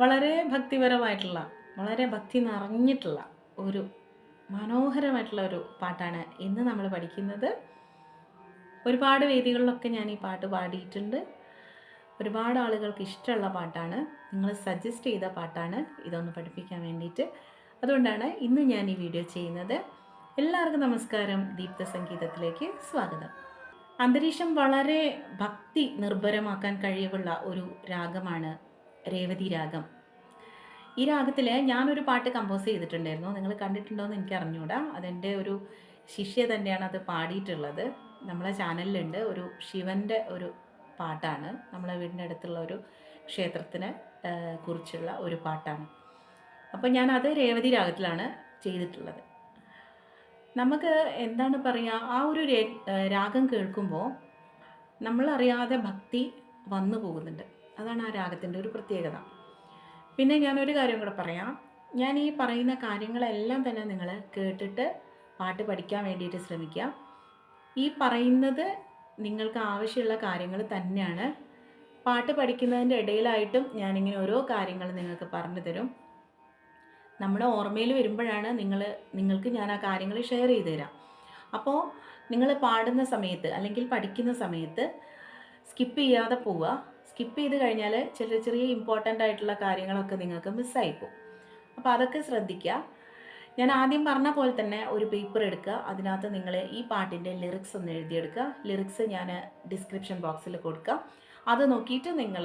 വളരെ ഭക്തിപരമായിട്ടുള്ള വളരെ ഭക്തി നിറഞ്ഞിട്ടുള്ള ഒരു മനോഹരമായിട്ടുള്ള ഒരു പാട്ടാണ് ഇന്ന് നമ്മൾ പഠിക്കുന്നത്. ഒരുപാട് വേദികളിലൊക്കെ ഞാൻ ഈ പാട്ട് പാടിയിട്ടുണ്ട്. ഒരുപാട് ആളുകൾക്ക് ഇഷ്ടമുള്ള പാട്ടാണ്. നിങ്ങൾ സജസ്റ്റ് ചെയ്ത പാട്ടാണ് ഇതൊന്ന് പഠിപ്പിക്കാൻ വേണ്ടിയിട്ട്. അതുകൊണ്ടാണ് ഇന്ന് ഞാൻ ഈ വീഡിയോ ചെയ്യുന്നത്. എല്ലാവർക്കും നമസ്കാരം. ദീപ്ത സംഗീതത്തിലേക്ക് സ്വാഗതം. അന്തരീക്ഷം വളരെ ഭക്തി നിർഭരമാക്കാൻ കഴിവുള്ള ഒരു രാഗമാണ് രേവതി രാഗം. ഈ രാഗത്തിൽ ഞാനൊരു പാട്ട് കമ്പോസ് ചെയ്തിട്ടുണ്ടായിരുന്നു. നിങ്ങൾ കണ്ടിട്ടുണ്ടോ എന്ന് എനിക്ക് അറിഞ്ഞൂടാ. അതെന്റെ ഒരു ശിഷ്യ തന്നെയാണ് അത് പാടിയിട്ടുള്ളത്. നമ്മളെ ചാനലിലുണ്ട്. ഒരു ശിവന്റെ ഒരു പാട്ടാണ്. നമ്മളെ വീടിന്റെ അടുത്തുള്ള ഒരു ക്ഷേത്രത്തിനെ കുറിച്ചുള്ള ഒരു പാട്ടാണ്. അപ്പോൾ ഞാനത് രേവതി രാഗത്തിലാണ് ചെയ്തിട്ടുള്ളത്. നമുക്ക് എന്താണ് പറയുക ആ ഒരു രാഗം കേൾക്കുമ്പോൾ നമ്മളറിയാതെ ഭക്തി വന്നു പോകുന്നുണ്ട്. അതാണ് ആ രാഗത്തിന്റെ ഒരു പ്രത്യേകത. പിന്നെ ഞാനൊരു കാര്യം കൂടെ പറയാം. ഞാൻ ഈ പറയുന്ന കാര്യങ്ങളെല്ലാം തന്നെ നിങ്ങൾ കേട്ടിട്ട് പാട്ട് പഠിക്കാൻ വേണ്ടിയിട്ട് ശ്രമിക്കുക. ഈ പറയുന്നത് നിങ്ങൾക്ക് ആവശ്യമുള്ള കാര്യങ്ങൾ തന്നെയാണ്. പാട്ട് പഠിക്കുന്നതിന്റെ ഇടയിലായിട്ടും ഞാനിങ്ങനെ ഓരോ കാര്യങ്ങൾ നിങ്ങൾക്ക് പറഞ്ഞു തരും. നമ്മുടെ ഓർമ്മയിൽ വരുമ്പോഴാണ് നിങ്ങൾ നിങ്ങൾക്ക് ഞാൻ ആ കാര്യങ്ങൾ ഷെയർ ചെയ്ത് തരാം. അപ്പോൾ നിങ്ങൾ പാടുന്ന സമയത്ത് അല്ലെങ്കിൽ പഠിക്കുന്ന സമയത്ത് സ്കിപ്പ് ചെയ്യാതെ പോവുക. സ്കിപ്പ് ചെയ്ത് കഴിഞ്ഞാൽ ചെറിയ ചെറിയ ഇമ്പോർട്ടന്റ് ആയിട്ടുള്ള കാര്യങ്ങളൊക്കെ നിങ്ങൾക്ക് മിസ്സായി പോകും. അപ്പോൾ അതൊക്കെ ശ്രദ്ധിക്കുക. ഞാൻ ആദ്യം പറഞ്ഞ പോലെ തന്നെ ഒരു പേപ്പർ എടുക്കുക. അതിനകത്ത് നിങ്ങൾ ഈ പാട്ടിന്റെ ലിറിക്സ് ഒന്ന് എഴുതിയെടുക്കുക. ലിറിക്സ് ഞാൻ ഡിസ്ക്രിപ്ഷൻ ബോക്സിൽ കൊടുക്കുക. അത് നോക്കിയിട്ട് നിങ്ങൾ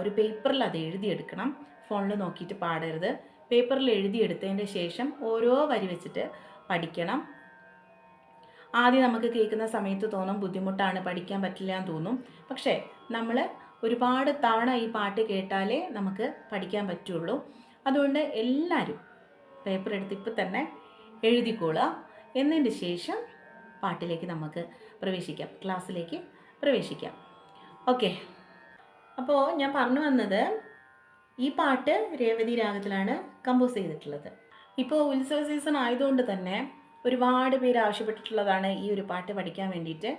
ഒരു പേപ്പറിൽ അത് എഴുതിയെടുക്കണം. ഫോണിൽ നോക്കിയിട്ട് പാടരുത്. പേപ്പറിൽ എഴുതിയെടുത്തതിന്റെ ശേഷം ഓരോ വരി വെച്ചിട്ട് പഠിക്കണം. ആദ്യം നമുക്ക് കേൾക്കുന്ന സമയത്ത് തോന്നും ബുദ്ധിമുട്ടാണ് പഠിക്കാൻ പറ്റില്ല എന്ന് തോന്നും. പക്ഷേ നമ്മൾ ഒരുപാട് തവണ ഈ പാട്ട് കേട്ടാലേ നമുക്ക് പഠിക്കാൻ പറ്റുള്ളൂ. അതുകൊണ്ട് എല്ലാവരും പേപ്പർ എടുത്ത് ഇപ്പം തന്നെ എഴുതിക്കോളുക. എന്നതിന് ശേഷം പാട്ടിലേക്ക് നമുക്ക് പ്രവേശിക്കാം. ക്ലാസ്സിലേക്ക് പ്രവേശിക്കാം. ഓക്കെ. അപ്പോൾ ഞാൻ പറഞ്ഞു വന്നത് ഈ പാട്ട് രേവതി രാഗത്തിലാണ് കമ്പോസ് ചെയ്തിട്ടുള്ളത്. ഇപ്പോൾ ഉത്സവ സീസൺ ആയതുകൊണ്ട് തന്നെ ഒരുപാട് പേര് ആവശ്യപ്പെട്ടിട്ടുള്ളതാണ് ഈ ഒരു പാട്ട് പഠിക്കാൻ വേണ്ടിയിട്ട്.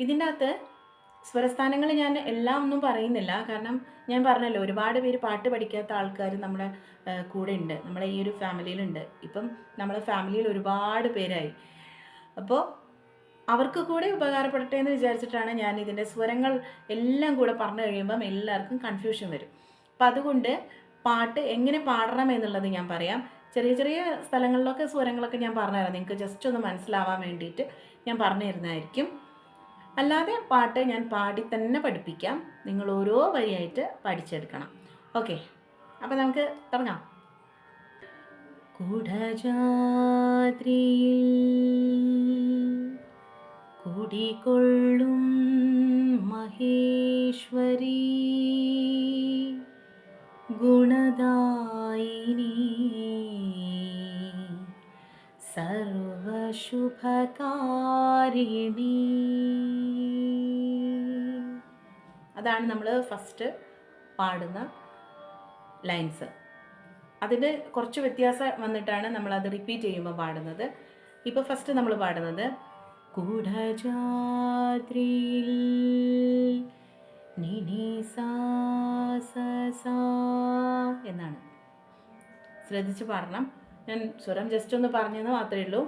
ഇതിന്റെ അകത്ത് സ്വരസ്ഥാനങ്ങൾ ഞാൻ എല്ലാം ഒന്നും പറയുന്നില്ല. കാരണം ഞാൻ പറഞ്ഞല്ലോ ഒരുപാട് പേര് പാട്ട് പഠിക്കാത്ത ആൾക്കാർ നമ്മുടെ കൂടെ ഉണ്ട് നമ്മളെ ഈ ഒരു ഫാമിലിയിലുണ്ട് ഇപ്പം നമ്മളെ ഫാമിലിയിൽ ഒരുപാട് പേരായി. അപ്പോൾ അവർക്ക് കൂടെ ഉപകാരപ്പെടട്ടെ എന്ന് വിചാരിച്ചിട്ടാണ് ഞാൻ ഇതിന്റെ സ്വരങ്ങൾ എല്ലാം കൂടെ പറഞ്ഞു കഴിയുമ്പം എല്ലാവർക്കും കൺഫ്യൂഷൻ വരും. അപ്പം അതുകൊണ്ട് പാട്ട് എങ്ങനെ പാടണം എന്നുള്ളത് ഞാൻ പറയാം. ചെറിയ ചെറിയ സ്ഥലങ്ങളിലൊക്കെ സ്വരങ്ങളൊക്കെ ഞാൻ പറഞ്ഞുതരാം നിങ്ങൾക്ക് ജസ്റ്റ് ഒന്ന് മനസ്സിലാവാൻ വേണ്ടിയിട്ട് ഞാൻ പറഞ്ഞു തരുന്നതായിരിക്കും അല്ലാതെ പാട്ട് ഞാൻ പാടി തന്നെ പഠിപ്പിക്കാം. നിങ്ങൾ ഓരോ വരിയായിട്ട് പഠിച്ചെടുക്കണം. ഓക്കെ. അപ്പം നമുക്ക് തുടങ്ങാം. കുടജാദ്രിയിൽ കുടികൊള്ളും മഹേശ്വരി. ഗുണദായിനി. സർവശുഭകാരിണി. അതാണ് നമ്മൾ ഫസ്റ്റ് പാടുന്ന ലൈൻസ് അതിന് കുറച്ച് വ്യത്യാസം വന്നിട്ടാണ് നമ്മൾ അത് റിപ്പീറ്റ് ചെയ്യുമ്പോൾ പാടുന്നത്. ഇപ്പോൾ ഫസ്റ്റ് നമ്മൾ പാടുന്നത് സാ എന്നാണ്. ശ്രദ്ധിച്ച് പാടണം. ഞാൻ സ്വരം ജസ്റ്റ് ഒന്ന് പറഞ്ഞെന്ന് മാത്രമേ ഉള്ളൂ.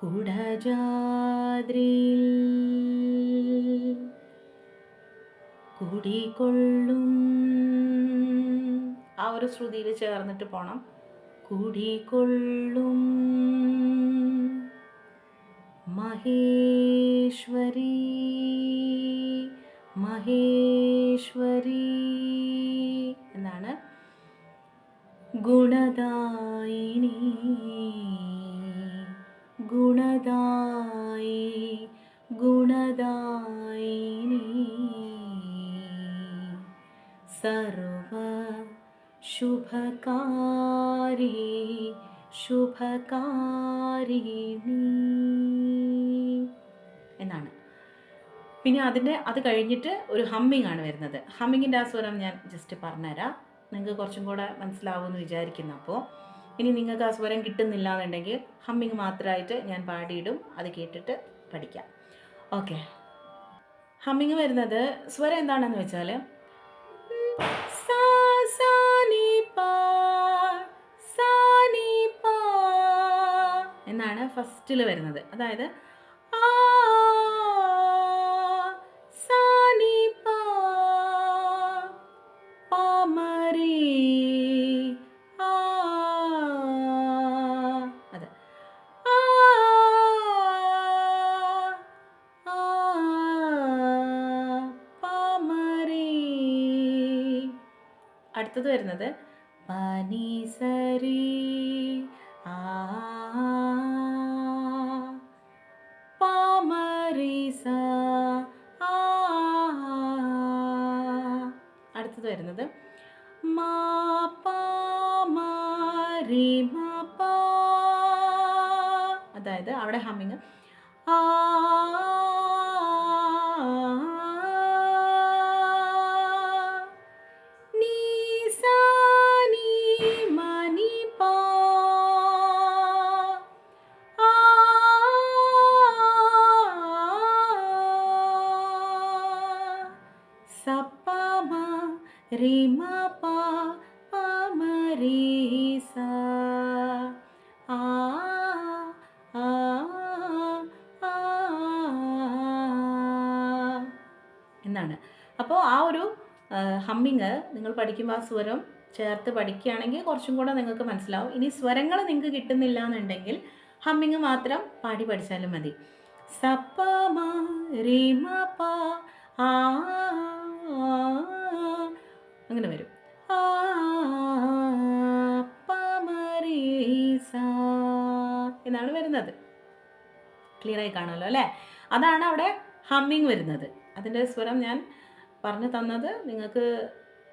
കുടജാദ്രിയിൽ കുടികൊള്ളും ആ ഒരു ശ്രുതിയിൽ ചേർന്നിട്ട് പോണം. കുടികൊള്ളും മഹേശ്വരി മഹേശ്വരി എന്നാണ് ഗുണദായിനി ഗുണദായി ഗുണദായിനി. സർവ ശുഭകാരി ശുഭകാരിണി. എന്നാണ്. പിന്നെ അതിന്റെ അത് കഴിഞ്ഞിട്ട് ഒരു ഹമ്മിങ് ആണ് വരുന്നത്. ഹമ്മിങ്ങിന്റെ ആ സ്വരം ഞാൻ ജസ്റ്റ് പറഞ്ഞുതരാം. നിങ്ങൾക്ക് കുറച്ചും കൂടെ മനസ്സിലാവുമെന്ന് വിചാരിക്കുന്നു അപ്പോൾ. ഇനി നിങ്ങൾക്ക് ആ സ്വരം കിട്ടുന്നില്ല എന്നുണ്ടെങ്കിൽ ഹമ്മിങ് മാത്രമായിട്ട് ഞാൻ പാടിയിടും. അത് കേട്ടിട്ട് പഠിക്കാം. ഓക്കെ. ഹമ്മിങ് വരുന്നത് സ്വരം എന്താണെന്ന് വെച്ചാൽ എന്നാണ് ഫസ്റ്റിൽ വരുന്നത്. അതായത് അടുത്തത് വരുന്നത് പനിസരി നിങ്ങൾ പഠിക്കുമ്പോൾ ആ സ്വരം ചേർത്ത് പഠിക്കുകയാണെങ്കിൽ കുറച്ചും കൂടെ നിങ്ങൾക്ക് മനസ്സിലാവും. ഇനി സ്വരങ്ങൾ നിങ്ങൾക്ക് കിട്ടുന്നില്ല എന്നുണ്ടെങ്കിൽ ഹമ്മിങ് മാത്രം പാടി പഠിച്ചാലും മതി. സപ്പ മ രി മ പ ആ അങ്ങനെ വരും എന്നാണ് വരുന്നത്. ക്ലിയർ ആയി കാണുമല്ലോ അല്ലേ? അതാണ് അവിടെ ഹമ്മിങ് വരുന്നത്. അതിന്റെ സ്വരം ഞാൻ പറഞ്ഞു തന്നത്. നിങ്ങൾക്ക്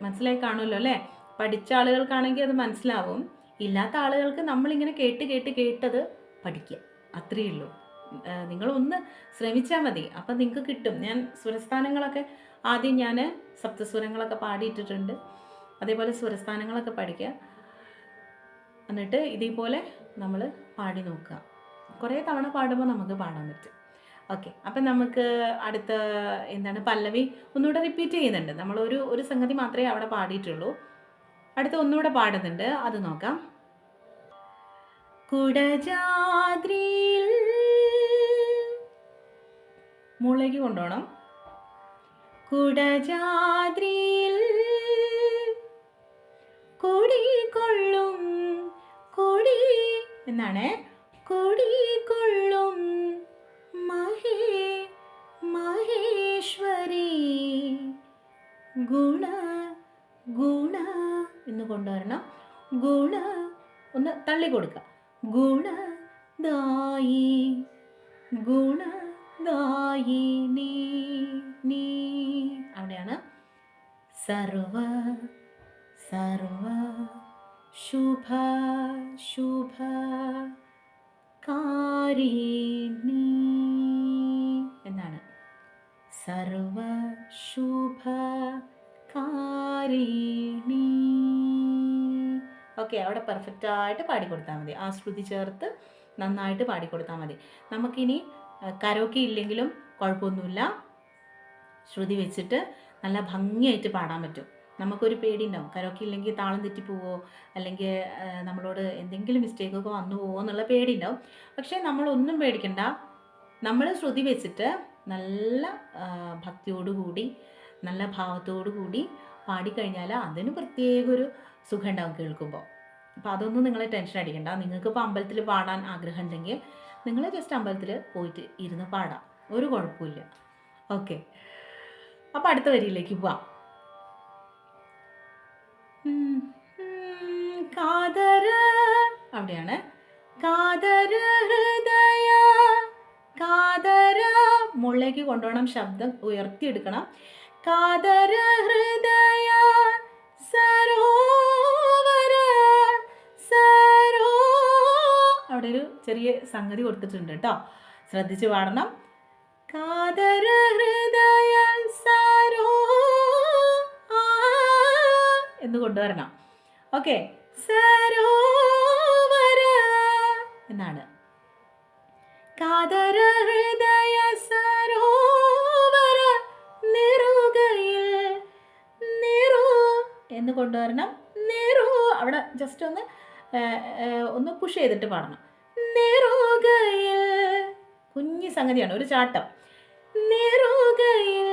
മനസ്സിലായി കാണുമല്ലോ അല്ലേ? പഠിച്ച ആളുകൾക്കാണെങ്കിൽ അത് മനസ്സിലാവും. ഇല്ലാത്ത ആളുകൾക്ക് നമ്മളിങ്ങനെ കേട്ട് കേട്ട് കേട്ടത് പഠിക്കുക. അത്രയേ ഉള്ളൂ. നിങ്ങളൊന്ന് ശ്രമിച്ചാൽ മതി. അപ്പം നിങ്ങൾക്ക് കിട്ടും. ഞാൻ സ്വരസ്ഥാനങ്ങളൊക്കെ ആദ്യം ഞാൻ സപ്തസ്വരങ്ങളൊക്കെ പാടിയിട്ടിട്ടുണ്ട്. അതേപോലെ സ്വരസ്ഥാനങ്ങളൊക്കെ പഠിക്കുക. എന്നിട്ട് ഇതേപോലെ നമ്മൾ പാടി നോക്കുക. കുറേ തവണ പാടുമ്പോൾ നമുക്ക് പാടാൻ പറ്റും. ഓക്കെ അപ്പം നമുക്ക് അടുത്ത എന്താണ്? പല്ലവി ഒന്നുകൂടെ റിപ്പീറ്റ് ചെയ്യുന്നുണ്ട്. നമ്മൾ ഒരു സംഗതി മാത്രമേ അവിടെ പാടിയിട്ടുള്ളൂ. അടുത്ത ഒന്നുകൂടെ പാടുന്നുണ്ട്. അത് നോക്കാം. കുടജാദ്രിയിൽ മുളകി കൊണ്ടുപോകണം. കുടജാദ്രിയിൽ കൊടികൊള്ളും കൊടി എന്നാണ്? കൊടികൊള്ളും മഹേ ഗുണ ഗുണ എന്ന് കൊണ്ടുവരണം. ഗുണ ഒന്ന് തള്ളി കൊടുക്കുക. ഗുണദായി ഗുണദായി നീ നീ. അവിടെയാണ്. സർവ സർവ ശുഭ ശുഭ കാരിണി സർവ ശുഭ കാരിണി ഓക്കെ അവിടെ പെർഫെക്റ്റ് ആയിട്ട് പാടിക്കൊടുത്താൽ മതി. ആ ശ്രുതി ചേർത്ത് നന്നായിട്ട് പാടിക്കൊടുത്താൽ മതി. നമുക്കിനി കരോക്കെ ഇല്ലെങ്കിലും കുഴപ്പമൊന്നുമില്ല. ശ്രുതി വെച്ചിട്ട് നല്ല ഭംഗിയായിട്ട് പാടാൻ പറ്റും. നമുക്കൊരു പേടി ഉണ്ടാവും കരോക്കെ ഇല്ലെങ്കിൽ താളം തെറ്റിപ്പോവോ? അല്ലെങ്കിൽ നമ്മളോട് എന്തെങ്കിലും മിസ്റ്റേക്കൊക്കെ വന്നു പോവോ എന്നുള്ള പേടി ഉണ്ടാവും പക്ഷേ നമ്മളൊന്നും പേടിക്കണ്ട. നമ്മൾ ശ്രുതി വെച്ചിട്ട് നല്ല ഭക്തിയോടുകൂടി നല്ല ഭാവത്തോടു കൂടി പാടിക്കഴിഞ്ഞാൽ അതിന് പ്രത്യേക ഒരു സുഖം ഉണ്ടാവും കേൾക്കുമ്പോൾ അപ്പോൾ അതൊന്നും നിങ്ങൾ ടെൻഷൻ അടിക്കണ്ട. നിങ്ങൾക്ക് ഇപ്പോൾ അമ്പലത്തിൽ പാടാൻ ആഗ്രഹം ഉണ്ടെങ്കിൽ നിങ്ങൾ ജസ്റ്റ് അമ്പലത്തിൽ പോയിട്ട് ഇരുന്ന് പാടാം. ഒരു കുഴപ്പമില്ല ഓക്കെ. അപ്പോൾ അടുത്ത വരിയിലേക്ക് പോവാം. കാതര അവിടെയാണ്. കാതര കാതര മുകളിലേക്ക് കൊണ്ടുപോകണം ശബ്ദം ഉയർത്തിയെടുക്കണം. കാതര ഹൃദയ സരോവര സരോ അവിടെ ഒരു ചെറിയ സംഗതി കൊടുത്തിട്ടുണ്ട് കേട്ടോ. ശ്രദ്ധിച്ചു പാടണം. കാതര ഹൃദയ സരോ എന്ന് കൊണ്ടുവരണം. ഓക്കെ. സരോവര എന്നാണ്. കാതര ഹൃദയ സരോവര നിറുകയിൽ നിറു എന്ന് കൊണ്ടുവരണം. നിറു അവിടെ ജസ്റ്റ് ഒന്ന് ഒന്ന് പുഷ് ചെയ്തിട്ട് പാടണം. നെറുകയിൽ കുഞ്ഞി സംഗതിയാണ് ഒരു ചാട്ടം. നെറുകയിൽ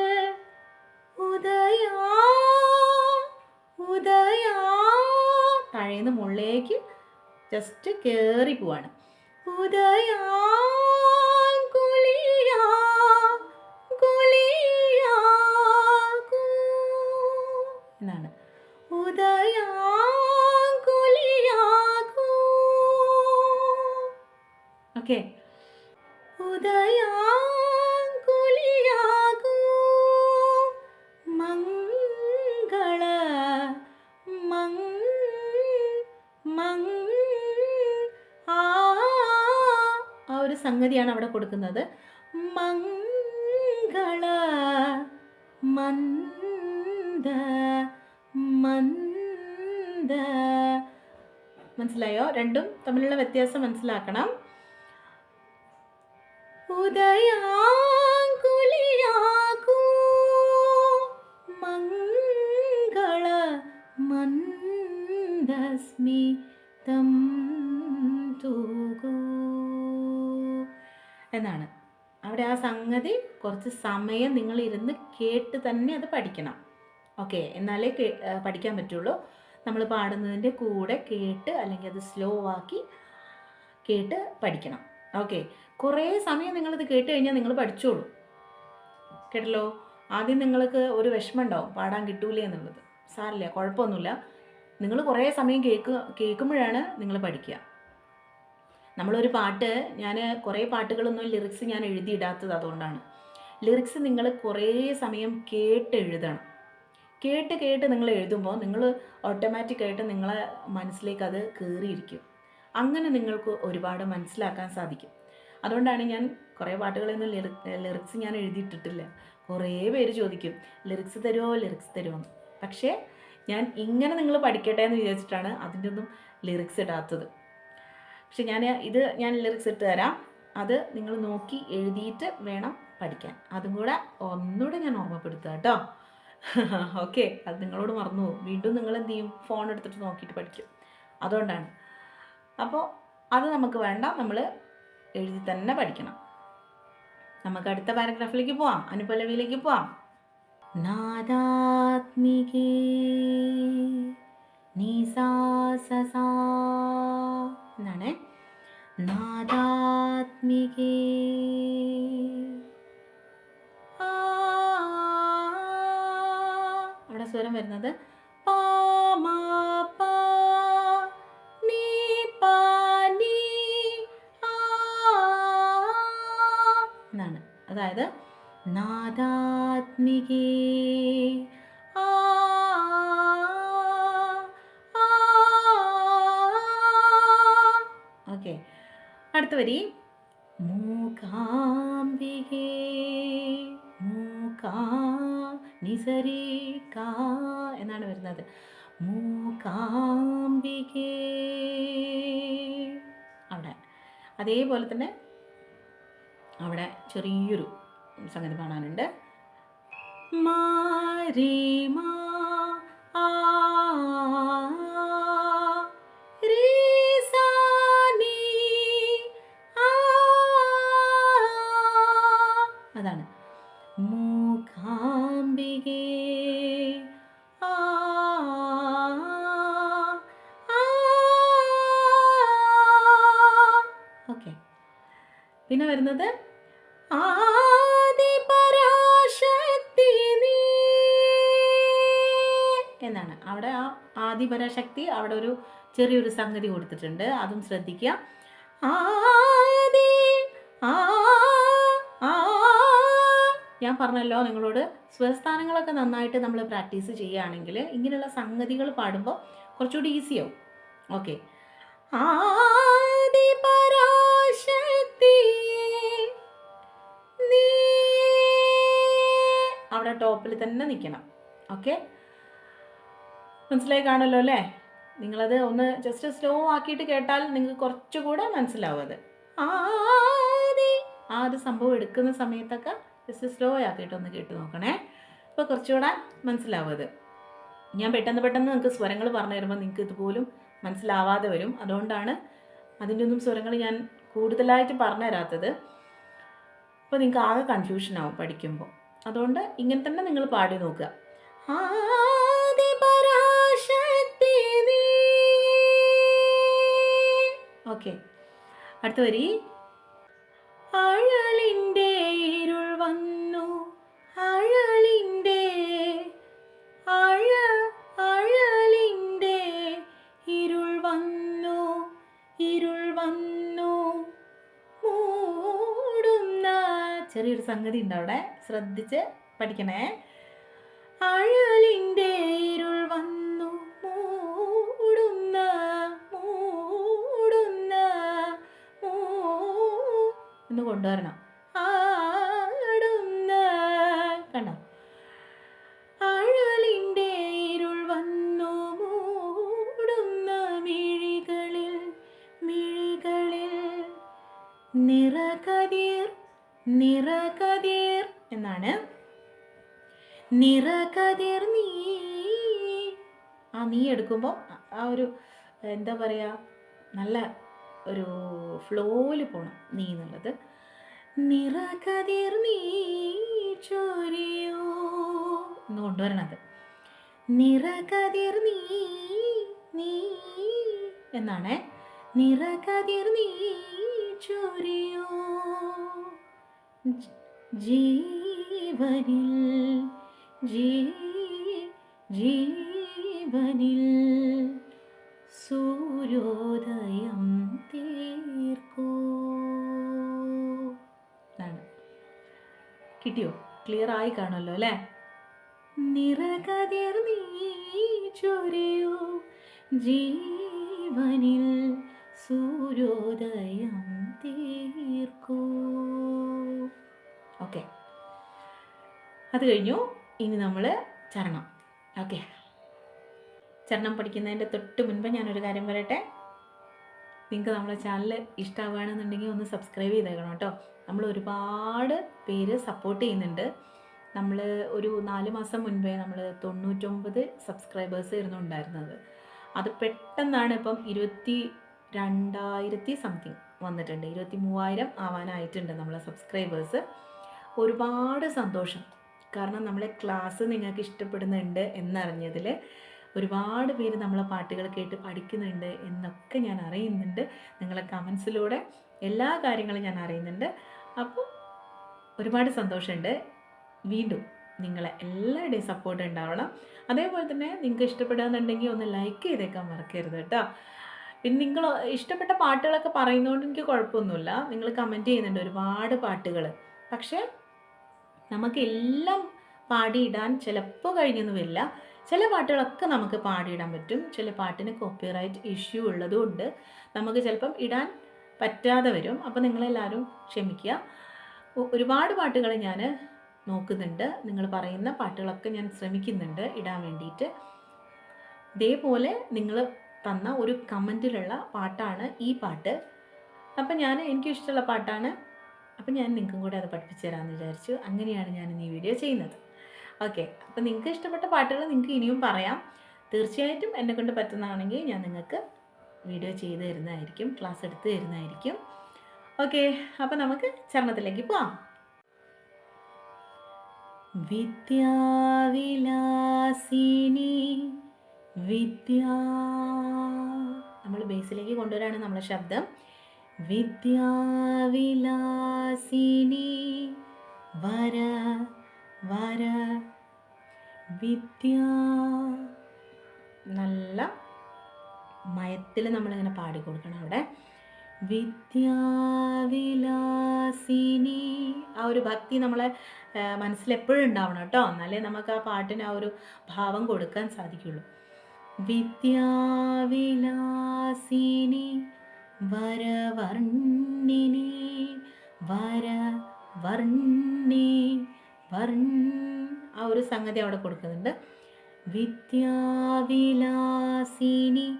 ഉദയാ ഉദയാ താഴേന്ന് മുകളിലേക്ക് ജസ്റ്റ് കയറി പോവാണ്. ഉദയാ ഓക്കെ. മംഗള ആ ഒരു സംഗതിയാണ് അവിടെ കൊടുക്കുന്നത്. മംഗള മന്ദ മന്ദ. മനസ്സിലായോ? രണ്ടും തമ്മിലുള്ള വ്യത്യാസം മനസ്സിലാക്കണം. എന്നാണ്. അവിടെ ആ സംഗതി കുറച്ച് സമയം നിങ്ങൾ ഇരുന്ന് കേട്ട് തന്നെ അത് പഠിക്കണം. ഓക്കെ എന്നാലേ പഠിക്കാൻ പറ്റുള്ളൂ. നമ്മൾ പാടുന്നതിന്റെ കൂടെ കേട്ട് അല്ലെങ്കിൽ അത് സ്ലോ ആക്കി കേട്ട് പഠിക്കണം. ഓക്കെ കുറേ സമയം നിങ്ങളിത് കേട്ട് കഴിഞ്ഞാൽ നിങ്ങൾ പഠിച്ചോളൂ. കേട്ടല്ലോ? ആദ്യം നിങ്ങൾക്ക് ഒരു വിഷമം ഉണ്ടാവും പാടാൻ കിട്ടൂലേ എന്നുള്ളത്. സാറില്ല കുഴപ്പമൊന്നുമില്ല. നിങ്ങൾ കുറേ സമയം കേക്ക് കേൾക്കുമ്പോഴാണ് നിങ്ങൾ പഠിക്കുക. നമ്മളൊരു പാട്ട് ഞാൻ കുറേ പാട്ടുകളൊന്നും ലിറിക്സ് ഞാൻ എഴുതിയിടാത്തത് അതുകൊണ്ടാണ്. ലിറിക്സ് നിങ്ങൾ കുറേ സമയം കേട്ട് എഴുതണം. കേട്ട് കേട്ട് നിങ്ങൾ എഴുതുമ്പോൾ നിങ്ങൾ ഓട്ടോമാറ്റിക്കായിട്ട് നിങ്ങളെ മനസ്സിലേക്ക് അത് കയറിയിരിക്കും അങ്ങനെ നിങ്ങൾക്ക് ഒരുപാട് മനസ്സിലാക്കാൻ സാധിക്കും. അതുകൊണ്ടാണ് ഞാൻ കുറേ പാട്ടുകളൊന്നും ലിറി ലിറിക്സ് ഞാൻ എഴുതിയിട്ടിട്ടില്ല. കുറേ പേര് ചോദിക്കും ലിറിക്സ് തരുമോ ലിറിക്സ് തരുമോ പക്ഷേ ഞാൻ ഇങ്ങനെ നിങ്ങൾ പഠിക്കട്ടെ എന്ന് വിചാരിച്ചിട്ടാണ് അതിന്റെ ഒന്നും ലിറിക്സ് ഇടാത്തത്. പക്ഷെ ഞാൻ ഇത് ഞാൻ ലിറിക്സ് ഇട്ട് തരാം. അത് നിങ്ങൾ നോക്കി എഴുതിയിട്ട് വേണം പഠിക്കാൻ. അതും കൂടെ ഒന്നുകൂടെ ഞാൻ ഓർമ്മപ്പെടുത്തുക കേട്ടോ. ഓക്കെ അത് നിങ്ങളോട് മറന്നു വീണ്ടും നിങ്ങൾ എന്ത് ചെയ്യും? ഫോൺ എടുത്തിട്ട് നോക്കിയിട്ട് പഠിക്കും. അതുകൊണ്ടാണ്. അപ്പോൾ അത് നമുക്ക് വേണ്ട നമ്മൾ എഴുതി തന്നെ പഠിക്കണം. നമുക്ക് അടുത്ത പാരഗ്രാഫിലേക്ക് പോവാം അനുപലവിയിലേക്ക് പോവാം. നാദാത്മികേ എന്നാണ് നാദാത്മികേ അവിടെ സ്വരം വരുന്നത് അടുത്ത വരി മൂകാ നിസരി കാ എന്നാണ് വരുന്നത്. അവിടെ. അതേപോലെ തന്നെ അവിടെ ചെറിയൊരു സംഗതി കാണാനുണ്ട്. മാരി മാ ആ വരുന്നത് ആദിപരാശക്തി നീ എന്നാണ്. അവിടെ ആ ആദിപരാശക്തി അവിടെ ഒരു ചെറിയൊരു സംഗതി കൊടുത്തിട്ടുണ്ട്. അതും ശ്രദ്ധിക്കുക. ആദി ആ ഞാൻ പറഞ്ഞല്ലോ നിങ്ങളോട് സ്വരസ്ഥാനങ്ങളൊക്കെ നന്നായിട്ട് നമ്മൾ പ്രാക്ടീസ് ചെയ്യുകയാണെങ്കിൽ ഇങ്ങനെയുള്ള സംഗതികൾ പാടുമ്പോൾ കുറച്ചുകൂടി ഈസിയാവും. ഓക്കെ. ആദിപരാശക്തി നീ അവിടെ ടോപ്പിൽ തന്നെ നിൽക്കണം. ഓക്കെ? മനസ്സിലായി കാണല്ലോ അല്ലേ? നിങ്ങളത് ഒന്ന് ജസ്റ്റ് സ്ലോ ആക്കിയിട്ട് കേട്ടാൽ നിങ്ങൾക്ക് കുറച്ചുകൂടെ മനസ്സിലാവും അത്. ആദി ആ ഒരു സംഭവം എടുക്കുന്ന സമയത്തൊക്കെ ജസ്റ്റ് സ്ലോ ആക്കിയിട്ട് ഒന്ന് കേട്ട് നോക്കണേ. അപ്പോൾ കുറച്ചുകൂടെ മനസ്സിലാവും അത്. ഞാൻ പെട്ടെന്ന് പെട്ടെന്ന് നിങ്ങൾക്ക് സ്വരങ്ങൾ പറഞ്ഞു തരുമ്പോൾ നിങ്ങൾക്ക് ഇതുപോലും മനസ്സിലാവാതെ വരും. അതുകൊണ്ടാണ് അതിന്റെ ഒന്നും സ്വരങ്ങൾ ഞാൻ കൂടുതലായിട്ട് പറഞ്ഞു തരാത്തത്. അപ്പോൾ നിങ്ങൾക്ക് ആകെ കൺഫ്യൂഷൻ ആവും പഠിക്കുമ്പോൾ. അതുകൊണ്ട് ഇങ്ങനെ തന്നെ നിങ്ങൾ പാടി നോക്കുക. ഓക്കെ അടുത്ത വരി. അഴലിന്റെ ചെറിയൊരു സംഗതി ഉണ്ട് അവിടെ. ശ്രദ്ധിച്ച് പഠിക്കണേ. അഴലിന്റെ ഇരുൾ വന്നു മൂടുന്ന മൂടുന്ന എന്ന് കൊണ്ടുവരണം. ആടുന്ന. കണ്ടോ? നിറകതിർ എന്നാണ്. നിറകതിർ നീ. ആ നീ എടുക്കുമ്പോൾ ആ ഒരു എന്താ പറയുക നല്ല ഒരു ഫ്ലോയിൽ പോകണം നീ എന്നുള്ളത്. നിറകതിർ നീ ചൊരിയോ എന്ന് കൊണ്ടുവരണത്. നിറകതിർ നീ നീ എന്നാണ്. നിറകതിർ നീ ചൊരിയോ ജീവനിൽ ജീവനിൽ സൂര്യോദയം തീർക്കൂ. കിട്ടിയോ? ക്ലിയർ ആയി കാണുമല്ലോ അല്ലേ? നിറകതിർ നീ ചൊരിയൂ. ജീവനിൽ സൂര്യോദയം തീർക്കൂ. ഓക്കെ. അത് കഴിഞ്ഞു. ഇനി നമ്മൾ ചരണം. ഓക്കെ. ചരണം പഠിക്കുന്നതിന്റെ തൊട്ട് മുൻപ് ഞാനൊരു കാര്യം പറയട്ടെ? നിങ്ങൾക്ക് നമ്മളെ ചാനൽ ഇഷ്ടമാവുകയാണെന്നുണ്ടെങ്കിൽ ഒന്ന് സബ്സ്ക്രൈബ് ചെയ്തേക്കണം കേട്ടോ. നമ്മൾ ഒരുപാട് പേര് സപ്പോർട്ട് ചെയ്യുന്നുണ്ട്. നമ്മൾ ഒരു നാല് മാസം മുൻപേ നമ്മൾ തൊണ്ണൂറ്റൊമ്പത് സബ്സ്ക്രൈബേഴ്സ് ആയിരുന്നു ഉണ്ടായിരുന്നത് അത് പെട്ടെന്നാണ് ഇപ്പം ഇരുപത്തി രണ്ടായിരത്തി സംതിങ് വന്നിട്ടുണ്ട്. ഇരുപത്തി മൂവായിരം ആവാനായിട്ടുണ്ട് നമ്മളെ സബ്സ്ക്രൈബേഴ്സ് ഒരുപാട് സന്തോഷം. കാരണം നമ്മളെ ക്ലാസ് നിങ്ങൾക്ക് ഇഷ്ടപ്പെടുന്നുണ്ട് എന്നറിഞ്ഞതിൽ ഒരുപാട് പേര് നമ്മളെ പാട്ടുകൾ കേട്ട് പഠിക്കുന്നുണ്ട് എന്നൊക്കെ ഞാൻ അറിയുന്നുണ്ട്. നിങ്ങളെ കമൻസിലൂടെ എല്ലാ കാര്യങ്ങളും ഞാൻ അറിയുന്നുണ്ട്. അപ്പോൾ ഒരുപാട് സന്തോഷമുണ്ട്. വീണ്ടും നിങ്ങളെ എല്ലാവരുടെയും സപ്പോർട്ട് ഉണ്ടാവണം. അതേപോലെ തന്നെ നിങ്ങൾക്ക് ഇഷ്ടപ്പെടുകയെന്നുണ്ടെങ്കിൽ ഒന്ന് ലൈക്ക് ചെയ്തേക്കാൻ മറക്കരുത് കേട്ടോ. പിന്നെ നിങ്ങൾ ഇഷ്ടപ്പെട്ട പാട്ടുകളൊക്കെ പറയുന്നതുകൊണ്ട് എനിക്ക് കുഴപ്പമൊന്നുമില്ല. നിങ്ങൾ കമന്റ് ചെയ്യുന്നുണ്ട് ഒരുപാട് പാട്ടുകൾ പക്ഷേ നമുക്ക് എല്ലാം പാടിയിടാൻ ചിലപ്പോൾ കഴിഞ്ഞെന്ന് വരില്ല ചില പാട്ടുകളൊക്കെ നമുക്ക് പാടിയിടാൻ പറ്റും. ചില പാട്ടിന് കോപ്പിറൈറ്റ് ഇഷ്യൂ ഉള്ളതുകൊണ്ട് നമുക്ക് ചിലപ്പം ഇടാൻ പറ്റാതെ വരും. അപ്പോൾ നിങ്ങളെല്ലാവരും ക്ഷമിക്കുക. ഒരുപാട് പാട്ടുകൾ ഞാൻ നോക്കുന്നുണ്ട്. നിങ്ങൾ പറയുന്ന പാട്ടുകളൊക്കെ ഞാൻ ശ്രമിക്കുന്നുണ്ട് ഇടാൻ വേണ്ടിയിട്ട്. ഇതേപോലെ നിങ്ങൾ തന്ന ഒരു കമന്റിലുള്ള പാട്ടാണ് ഈ പാട്ട്. അപ്പം ഞാൻ എനിക്കിഷ്ടമുള്ള പാട്ടാണ് അപ്പം ഞാൻ നിങ്ങൾക്കും കൂടെ അത് പഠിപ്പിച്ചു തരാമെന്ന് വിചാരിച്ചു. അങ്ങനെയാണ് ഞാൻ ഈ വീഡിയോ ചെയ്യുന്നത്. ഓക്കെ അപ്പം നിങ്ങൾക്ക് ഇഷ്ടപ്പെട്ട പാട്ടുകൾ നിങ്ങൾക്ക് ഇനിയും പറയാം. തീർച്ചയായിട്ടും എന്നെ കൊണ്ട് പറ്റുന്നതാണെങ്കിൽ ഞാൻ നിങ്ങൾക്ക് വീഡിയോ ചെയ്ത് തരുന്നതായിരിക്കും ക്ലാസ് എടുത്ത് തരുന്നതായിരിക്കും. ഓക്കെ അപ്പം നമുക്ക് ചരണത്തിലേക്ക് പോവാം. വിദ്യാവിലാസിനി വിദ്യ നമ്മൾ ബേസിലേക്ക് കൊണ്ടുവരാണ് നമ്മളെ ശബ്ദം. വിദ്യാവിലാസിനി വര വര. വിദ്യ നല്ല മയത്തിൽ നമ്മളിങ്ങനെ പാടിക്കൊടുക്കണം അവിടെ. വിദ്യാവിലാസിനി ആ ഒരു ഭക്തി നമ്മളെ മനസ്സിലെപ്പോഴും ഉണ്ടാവണം കേട്ടോ. എന്നാലേ നമുക്ക് ആ പാട്ടിന് ആ ഒരു ഭാവം കൊടുക്കാൻ സാധിക്കുള്ളൂ. വിദ്യാവിലാസിനി വരവർണിനി വര വർ ആ ഒരു സംഗതി അവിടെ കൊടുക്കുന്നുണ്ട്. വിദ്യാവിലാസിനി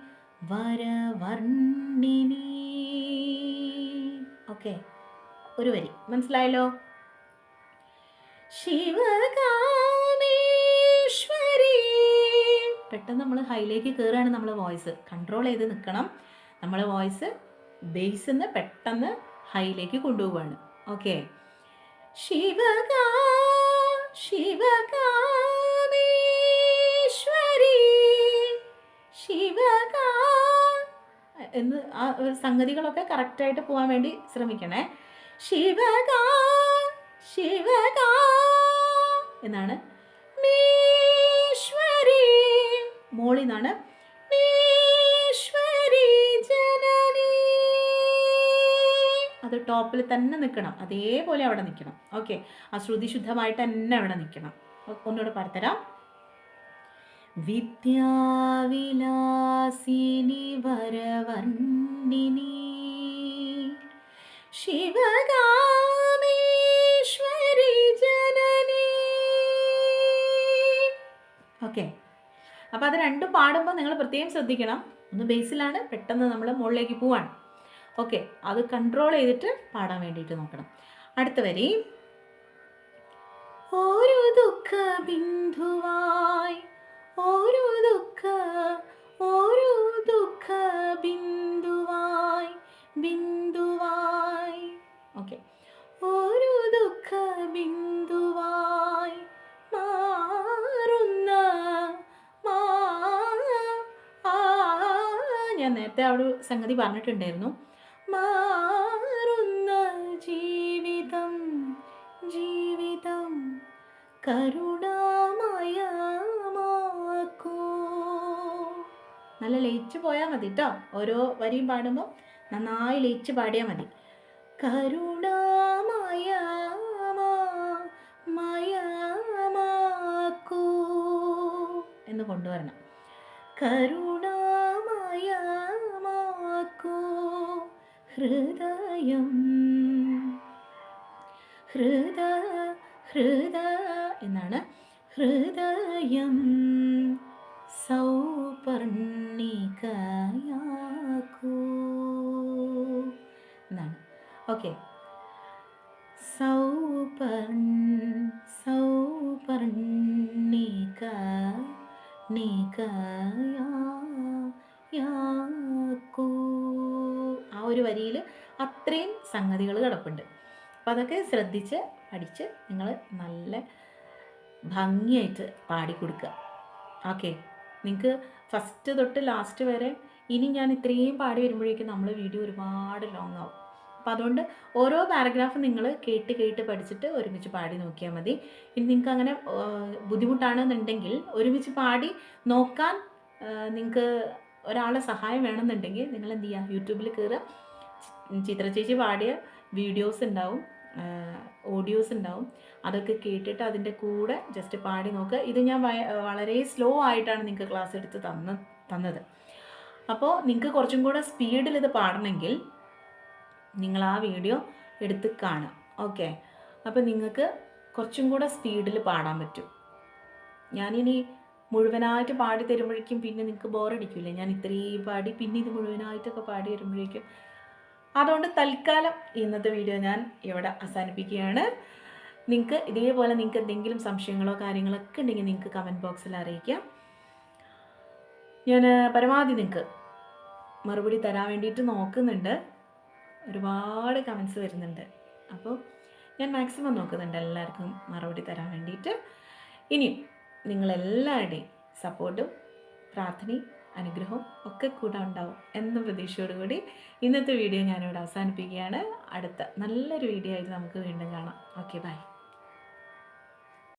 വരവർണിനി. ഓക്കെ ഒരു വരി. മനസ്സിലായല്ലോ? ശിവകാമേശ്വരി. പെട്ടെന്ന് നമ്മൾ ഹൈലേക്ക് കയറുകയാണ് നമ്മളെ വോയിസ് കൺട്രോൾ ചെയ്ത് നിൽക്കണം നമ്മളെ വോയിസ് ബേസിൽ പെട്ടെന്ന് ഹൈയിലേക്ക് കൊണ്ടുപോവാണ്. ഓക്കെ. ശിവകാ ശിവകാ എന്ന് ആ സംഗതികളൊക്കെ കറക്റ്റായിട്ട് പോകാൻ വേണ്ടി ശ്രമിക്കണേ. ശിവകാ ശിവകാ എന്നാണ്. മേശ്വരി മോളിൽ അത് ടോപ്പിൽ തന്നെ നിൽക്കണം. അതേപോലെ അവിടെ നിൽക്കണം. ഓക്കെ. ആ ശ്രുതി ശുദ്ധമായിട്ട് തന്നെ അവിടെ നിൽക്കണം. ഒന്നുകൂടെ പറഞ്ഞുതരാം വിദ്യാവിലാസിനി വരവർണിനി ശിവകാമേശ്വരി ജനനി. ഓക്കെ. അപ്പോൾ അത് രണ്ടും പാടുമ്പോൾ നിങ്ങൾ പ്രത്യേകം ശ്രദ്ധിക്കണം. ഒന്ന് ബേസിലാണ് പെട്ടെന്ന് നമ്മൾ മുകളിലേക്ക് പോവാണ്. ഓക്കെ അത് കൺട്രോൾ ചെയ്തിട്ട് പാടാൻ വേണ്ടിയിട്ട് നോക്കണം. അടുത്ത വരി. ഒരു ദുഃഖ ബിന്ദുവായി ഓരോ ദുഃഖ ഓരോ ദുഃഖ ബിന്ദുവായി ബിന്ദുവായി. ഓക്കെ ഓരോ ദുഃഖ ബിന്ദുവായി മാറുന്ന മാ ഞാൻ നേരത്തെ അവിടെ സംഗതി പറഞ്ഞിട്ടുണ്ടായിരുന്നു. കേട്ടോ? ഓരോ വരിയും പാടുമ്പോൾ നന്നായി ലയിച്ച് പാടിയാൽ മതി. കരുണാമയമയമാക്കൂ എന്ന് കൊണ്ടുവരണം കരുണാമയമാക്കൂ ഹൃദയം ഹൃദ ഹൃദ എന്നാണ്. ഹൃദയം സംഗതികൾ കിടപ്പുണ്ട്. അപ്പം അതൊക്കെ ശ്രദ്ധിച്ച് അടിച്ച് നിങ്ങൾ നല്ല ഭംഗിയായിട്ട് പാടിക്കൊടുക്കുക. ഓക്കെ? നിങ്ങൾക്ക് ഫസ്റ്റ് തൊട്ട് ലാസ്റ്റ് വരെ ഇനി ഞാൻ ഇത്രയും പാടി വരുമ്പോഴേക്കും നമ്മൾ വീഡിയോ ഒരുപാട് ലോങ് ആവും. അപ്പം അതുകൊണ്ട് ഓരോ പാരഗ്രാഫ് നിങ്ങൾ കേട്ട് കേട്ട് പഠിച്ചിട്ട് ഒരുമിച്ച് പാടി നോക്കിയാൽ മതി. ഇനി നിങ്ങൾക്ക് അങ്ങനെ ബുദ്ധിമുട്ടാണെന്നുണ്ടെങ്കിൽ ഒരുമിച്ച് പാടി നോക്കാൻ നിങ്ങൾക്ക് ഒരാളെ സഹായം വേണമെന്നുണ്ടെങ്കിൽ നിങ്ങൾ എന്ത് ചെയ്യുക യൂട്യൂബിൽ കയറുക ചിത്ര ചേച്ചി പാടിയ വീഡിയോസ് ഉണ്ടാവും ഓഡിയോസ് ഉണ്ടാവും. അതൊക്കെ കേട്ടിട്ട് അതിന്റെ കൂടെ ജസ്റ്റ് പാടി നോക്കുക ഇത് ഞാൻ വളരെ സ്ലോ ആയിട്ടാണ് നിങ്ങൾക്ക് ക്ലാസ് എടുത്ത് തന്ന തന്നത്. അപ്പോൾ നിങ്ങൾക്ക് കുറച്ചും കൂടെ സ്പീഡിൽ ഇത് പാടണമെങ്കിൽ നിങ്ങൾ ആ വീഡിയോ എടുത്ത് കാണുക. ഓക്കെ അപ്പോൾ നിങ്ങൾക്ക് കുറച്ചും കൂടെ സ്പീഡിൽ പാടാൻ പറ്റും. ഞാനിനി മുഴുവനായിട്ട് പാടി തരുമ്പോഴേക്കും പിന്നെ നിങ്ങൾക്ക് ബോറടിക്കില്ലേ ഞാൻ ഇത്രയും പാടി പിന്നെ ഇത് മുഴുവനായിട്ടൊക്കെ പാടി വരുമ്പോഴേക്കും അതുകൊണ്ട് തൽക്കാലം ഇന്നത്തെ വീഡിയോ ഞാൻ ഇവിടെ അവസാനിപ്പിക്കുകയാണ്. നിങ്ങൾക്ക് ഇതേപോലെ നിങ്ങൾക്ക് എന്തെങ്കിലും സംശയങ്ങളോ കാര്യങ്ങളൊക്കെ ഉണ്ടെങ്കിൽ നിങ്ങൾക്ക് കമന്റ് ബോക്സിൽ അറിയിക്കാം. ഞാൻ പരമാവധി നിങ്ങൾക്ക് മറുപടി തരാൻ വേണ്ടിയിട്ട് നോക്കുന്നുണ്ട്. ഒരുപാട് കമൻസ് വരുന്നുണ്ട്. അപ്പോൾ ഞാൻ മാക്സിമം നോക്കുന്നുണ്ട് എല്ലാവർക്കും മറുപടി തരാൻ വേണ്ടിയിട്ട്. ഇനിയും നിങ്ങളെല്ലാവരുടെയും സപ്പോർട്ടും പ്രാർത്ഥനയും അനുഗ്രഹവും ഒക്കെ കൂടെ ഉണ്ടാവും എന്ന പ്രതീക്ഷയോടുകൂടി ഇന്നത്തെ വീഡിയോ ഞാനിവിടെ അവസാനിപ്പിക്കുകയാണ്. അടുത്ത നല്ലൊരു വീഡിയോ ആയിട്ട് നമുക്ക് വീണ്ടും കാണാം. Okay bye.